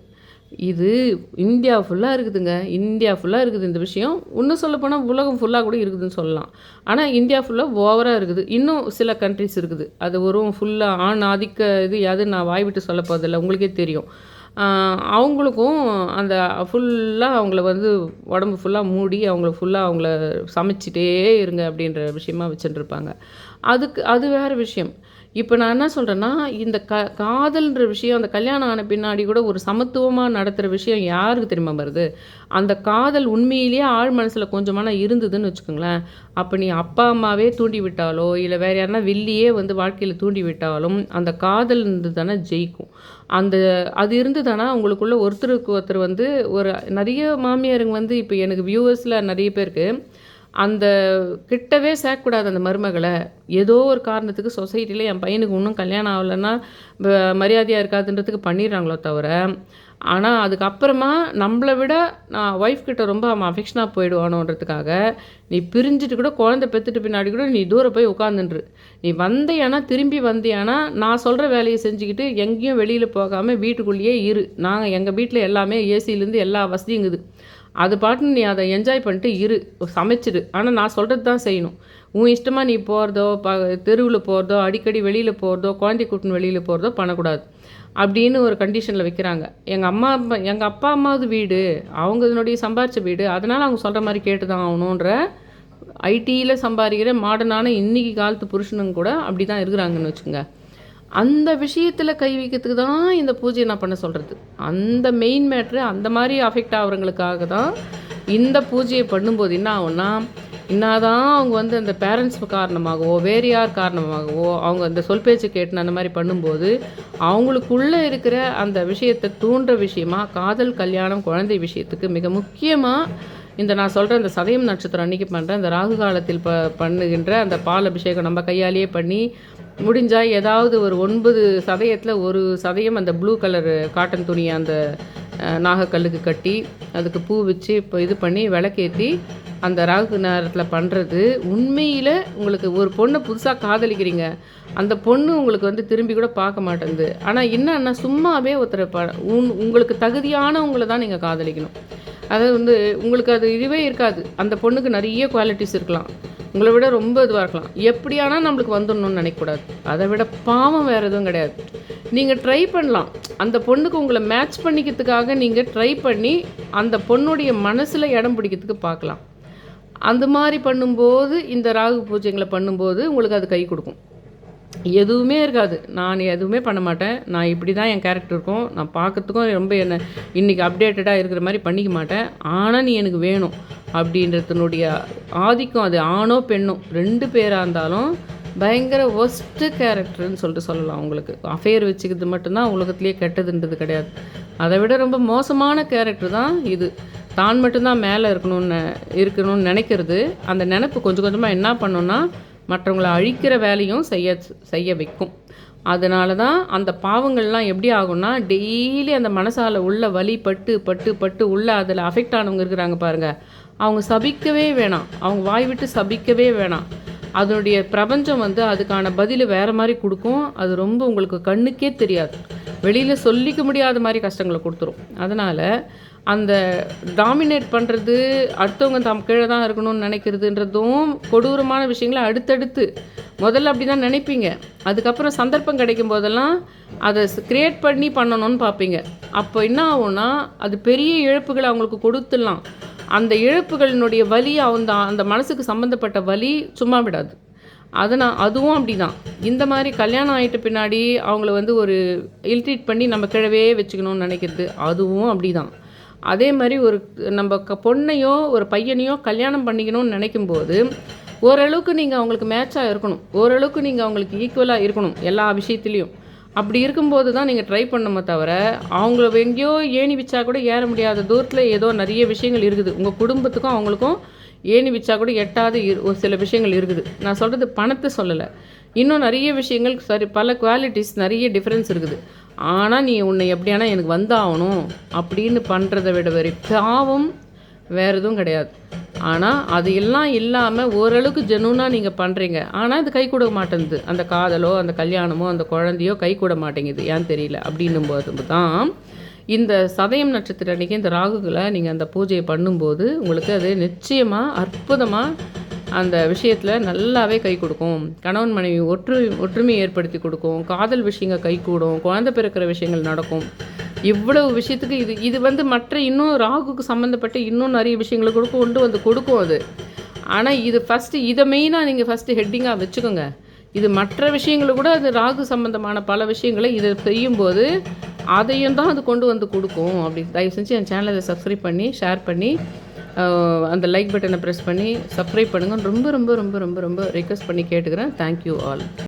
இது இந்தியா ஃபுல்லாக இருக்குதுங்க. இந்தியா ஃபுல்லாக இருக்குது இந்த விஷயம். இன்னும் சொல்லப்போனால் உலகம் ஃபுல்லாக கூட இருக்குதுன்னு சொல்லலாம். ஆனால் இந்தியா ஃபுல்லாக ஓவராக இருக்குது. இன்னும் சில கண்ட்ரிஸ் இருக்குது. அது ஒரு ஃபுல்லாக ஆண் ஆதிக்க இது எது நான் வாய் விட்டு சொல்ல போகிறதில்ல உங்களுக்கே தெரியும். அவங்களுக்கும் அந்த ஃபுல்லாக அவங்கள வந்து உடம்பு ஃபுல்லாக மூடி அவங்கள ஃபுல்லாக அவங்கள சமைச்சிட்டே இருங்க அப்படின்ற விஷயமா வச்சுட்டுருப்பாங்க அதுக்கு அது வேறு விஷயம். இப்போ நான் என்ன சொல்கிறேன்னா இந்த க காதல்ன்ற விஷயம் அந்த கல்யாணம் ஆன பின்னாடி கூட ஒரு சமத்துவமாக நடத்துகிற விஷயம் யாருக்கு தெரியுமா வருது அந்த காதல் உண்மையிலேயே ஆழ் மனசில் கொஞ்சமான இருந்ததுன்னு வச்சுக்கோங்களேன். அப்போ நீ அப்பா அம்மாவே தூண்டி விட்டாலோ இல்லை வேறு யாருன்னா வில்லியே வந்து வாழ்க்கையில் தூண்டி விட்டாலும் அந்த காதல் இருந்து தானே ஜெயிக்கும். அந்த அது இருந்ததுன்னா உங்களுக்குள்ள ஒருத்தருக்கு ஒருத்தர் வந்து ஒரு நிறைய மாமியாருங்க வந்து இப்போ எனக்கு வியூவர்ஸில் நிறைய பேருக்கு அந்த கிட்டவே சேர்க்கக்கூடாது அந்த மருமகளை. ஏதோ ஒரு காரணத்துக்கு சொசைட்டியில் என் பையனுக்கு இன்னும் கல்யாணம் ஆகலைன்னா மரியாதையாக இருக்காதுன்றதுக்கு பண்ணிடுறாங்களோ தவிர ஆனால் அதுக்கப்புறமா நம்மளை விட நான் ஒய்ஃப் கிட்ட ரொம்ப அவன் அஃபெக்ஷனாக போயிடுவானோன்றதுக்காக நீ பிரிஞ்சுட்டு கூட குழந்தை பெற்றுட்டு பின்னாடி கூட நீ தூரம் போய் உட்காந்துன்று நீ வந்தியானா திரும்பி வந்தியானா நான் சொல்கிற வேலையை செஞ்சுக்கிட்டு எங்கேயும் வெளியில் போகாமல் வீட்டுக்குள்ளேயே இரு. நாங்கள் எங்கள் வீட்டில் எல்லாமே ஏசிலேருந்து எல்லா வசதியுங்குது அது பாட்டு நீ அதை என்ஜாய் பண்ணிட்டு இரு சமைச்சிரு. ஆனால் நான் சொல்கிறது தான் செய்யணும். உன் இஷ்டமாக நீ போகிறதோ ப தெருவில் போகிறதோ அடிக்கடி வெளியில் போகிறதோ குழந்தை கூட்டின்னு வெளியில் போகிறதோ பண்ணக்கூடாது. அப்படின்னு ஒரு கண்டிஷனில் வைக்கிறாங்க. எங்கள் அம்மா அப்பா எங்கள் அப்பா அம்மாவது வீடு அவங்க இதனுடைய சம்பாரித்த வீடு அதனால் அவங்க சொல்கிற மாதிரி கேட்டு தான் ஆகணுன்ற ஐடியில் சம்பாதிக்கிற மாடர்னான இன்றைக்கி காலத்து புருஷனுங்க கூட அப்படி தான் இருக்கிறாங்கன்னு வச்சுங்க அந்த விஷயத்தில் கை வைக்கிறதுக்கு தான் இந்த பூஜையை நான் பண்ண சொல்கிறது அந்த மெயின் மேட்ரு அந்த மாதிரி அஃபெக்ட் ஆகுறவங்களுக்காக தான் இந்த பூஜையை பண்ணும்போது என்ன ஆகும்னா என்னதான் அவங்க வந்து அந்த பேரண்ட்ஸ் காரணமாகவோ வேறு யார் காரணமாகவோ அவங்க அந்த சொல் பேச்சு கேட்டு அந்த மாதிரி பண்ணும்போது அவங்களுக்குள்ளே இருக்கிற அந்த விஷயத்தை தூண்டுற விஷயமா காதல் கல்யாணம் குழந்தை விஷயத்துக்கு மிக முக்கியமாக இந்த நான் சொல்கிற இந்த சதயம் நட்சத்திரம் அன்னைக்கு பண்ணுறேன் இந்த ராகு காலத்தில் ப பண்ணுகின்ற அந்த பால் அபிஷேகம் நம்ம கையாலேயே பண்ணி முடிஞ்சால் ஏதாவது ஒரு ஒன்பது சதயத்தில் ஒரு சதயம் அந்த ப்ளூ கலர் காட்டன் துணியை அந்த நாகக்கல்லுக்கு கட்டி அதுக்கு பூ வச்சு இப்போ இது பண்ணி விளக்கேற்றி அந்த ராகு நேரத்தில் பண்ணுறது உண்மையில் உங்களுக்கு ஒரு பொண்ணை புதுசாக காதலிக்கிறீங்க. அந்த பொண்ணு உங்களுக்கு வந்து திரும்பி கூட பார்க்க மாட்டேங்குது. ஆனால் என்னன்னா சும்மாவே ஒருத்தரை ப உன் உங்களுக்கு தகுதியானவங்களை தான் நீங்கள் காதலிக்கணும். அதாவது வந்து உங்களுக்கு அது இதுவே இருக்காது. அந்த பொண்ணுக்கு நிறைய குவாலிட்டிஸ் இருக்கலாம். உங்களை விட ரொம்ப இதுவாக இருக்கலாம். எப்படியானா நம்மளுக்கு வந்துடணும்னு நினைக்கக்கூடாது. அதை விட பாவம் வேறு எதுவும் கிடையாது. நீங்கள் ட்ரை பண்ணலாம். அந்த பொண்ணுக்கு உங்களை மேட்ச் பண்ணிக்கிறதுக்காக நீங்கள் ட்ரை பண்ணி அந்த பொண்ணுடைய மனசில் இடம் பிடிக்கிறதுக்கு பார்க்கலாம். அந்த மாதிரி பண்ணும்போது இந்த ராகு பூஜைங்களை பண்ணும்போது உங்களுக்கு அது கை கொடுக்கும். எதுவுமே இருக்காது. நான் எதுவுமே பண்ண மாட்டேன். நான் இப்படி தான் என் கேரக்டர் இருக்கும். நான் பார்க்கறதுக்கும் ரொம்ப என்ன இன்றைக்கி அப்டேட்டடாக இருக்கிற மாதிரி பண்ணிக்க மாட்டேன். ஆனால் நீ எனக்கு வேணும். அப்படின்றதுனுடைய ஆதிக்கம் அது ஆணோ பெண்ணோ ரெண்டு பேராக இருந்தாலும் பயங்கர ஒஸ்ட்டு கேரக்டர்னு சொல்லிட்டு சொல்லலாம் அவங்களுக்கு அஃபேர் வச்சுக்கிறது மட்டும்தான் உலகத்துலேயே கெட்டதுன்றது கிடையாது. அதை விட ரொம்ப மோசமான கேரக்டர் தான் இது. தான் மட்டும்தான் மேலே இருக்கணும்னு இருக்கணும்னு நினைக்கிறது. அந்த நினப்பு கொஞ்சம் கொஞ்சமாக என்ன பண்ணோன்னா மற்றவங்களை அழிக்கிற வேலையும் செய்ய செய்ய வைக்கும். அதனால தான் அந்த பாவங்கள்லாம் எப்படி ஆகும்னா டெய்லி அந்த மனசால் உள்ள வலி பட்டு பட்டு பட்டு உள்ள அதில் அஃபெக்ட் ஆனவங்க இருக்கிறாங்க பாருங்கள் அவங்க சபிக்கவே வேணாம். அவங்க வாய் விட்டு சபிக்கவே வேணாம். அதனுடைய பிரபஞ்சம் வந்து அதுக்கான பதில் வேறு மாதிரி கொடுக்கும். அது ரொம்ப உங்களுக்கு கண்ணுக்கே தெரியாது. வெளியில் சொல்லிக்க முடியாத மாதிரி கஷ்டங்களை கொடுத்துரும். அதனால் அந்த டாமினேட் பண்ணுறது அடுத்தவங்க தம் கீழே தான் இருக்கணும்னு நினைக்கிறதுன்றதும் கொடூரமான விஷயங்களை அடுத்தடுத்து முதல்ல அப்படி தான் நினைப்பீங்க. அதுக்கப்புறம் சந்தர்ப்பம் கிடைக்கும் போதெல்லாம் அதை க்ரியேட் பண்ணி பண்ணணும்னு பார்ப்பீங்க. அப்போ என்ன ஆகும்னா அது பெரிய இழப்புகளை அவங்களுக்கு கொடுத்துடலாம். அந்த இழப்புகளினுடைய வலி அந்த அந்த மனசுக்கு சம்மந்தப்பட்ட வலி சும்மா விடாது. அதனால் அதுவும் அப்படி தான் இந்த மாதிரி கல்யாணம் ஆகிட்ட பின்னாடி அவங்கள வந்து ஒரு இல்ட்ரீட் பண்ணி நம்ம கிழவே வச்சுக்கணும்னு நினைக்கிறது அதுவும் அப்படி தான் அதே மாதிரி ஒரு நம்ம க பொண்ணையோ ஒரு பையனையோ கல்யாணம் பண்ணிக்கணும்னு நினைக்கும்போது ஓரளவுக்கு நீங்கள் அவங்களுக்கு மேட்சாக இருக்கணும். ஓரளவுக்கு நீங்கள் அவங்களுக்கு ஈக்குவலாக இருக்கணும் எல்லா விஷயத்துலேயும். அப்படி இருக்கும்போது தான் நீங்கள் ட்ரை பண்ணுமே தவிர அவங்கள எங்கேயோ ஏணி வச்சா கூட ஏற முடியாத தூரத்தில் ஏதோ நிறைய விஷயங்கள் இருக்குது. உங்கள் குடும்பத்துக்கும் அவங்களுக்கும் ஏணி வச்சா கூட எட்டாத ஒரு சில விஷயங்கள் இருக்குது. நான் சொல்கிறது பணத்தை சொல்லலை. இன்னும் நிறைய விஷயங்கள் சரி பல குவாலிட்டிஸ் நிறைய டிஃப்ரென்ஸ் இருக்குது. ஆனால் நீ உன்னை எப்படியானா எனக்கு வந்தாகணும் அப்படின்னு பண்ணுறதை விட வரை பாவம் வேறு எதுவும் கிடையாது. ஆனால் அது எல்லாம் இல்லாமல் ஓரளவுக்கு ஜெனூனாக நீங்கள் பண்ணுறீங்க ஆனால் இது கை கூட மாட்டேங்குது. அந்த காதலோ அந்த கல்யாணமோ அந்த குழந்தையோ கை கூட மாட்டேங்குது. ஏன் தெரியல? அப்படின்னும் போது தான் இந்த சதயம் நட்சத்திர அன்றைக்கி இந்த ராகுகளை நீங்கள் அந்த பூஜையை பண்ணும்போது உங்களுக்கு அது நிச்சயமாக அற்புதமாக அந்த விஷயத்தில் நல்லாவே கை கொடுக்கும். கணவன் மனைவி ஒற்று ஒற்றுமை ஏற்படுத்தி கொடுக்கும். காதல் விஷயங்கள் கை கூடும். குழந்தை பிறக்கிற விஷயங்கள் நடக்கும். இவ்வளவு விஷயத்துக்கு இது இது வந்து மற்ற இன்னும் ராகுக்கு சம்மந்தப்பட்ட இன்னும் நிறைய விஷயங்களை கொடுக்கும் கொண்டு வந்து கொடுக்கும் அது. ஆனால் இது ஃபஸ்ட்டு இதை மெயினாக நீங்கள் ஃபஸ்ட்டு ஹெட்டிங்காக வச்சுக்கோங்க. இது மற்ற விஷயங்களை கூட அது ராகு சம்மந்தமான பல விஷயங்களை இதை செய்யும்போது அதையும் தான் அது கொண்டு வந்து கொடுக்கும். அப்படி தயவு செஞ்சு என் சேனலை சப்ஸ்கிரைப் பண்ணி ஷேர் பண்ணி அந்த லைக் பட்டனை ப்ரெஸ் பண்ணி சப்ஸ்கிரைப் பண்ணுங்கள் ரொம்ப ரொம்ப ரொம்ப ரொம்ப ரொம்ப ரிக்வஸ்ட் பண்ணி கேட்டுக்கிறேன். Thank you all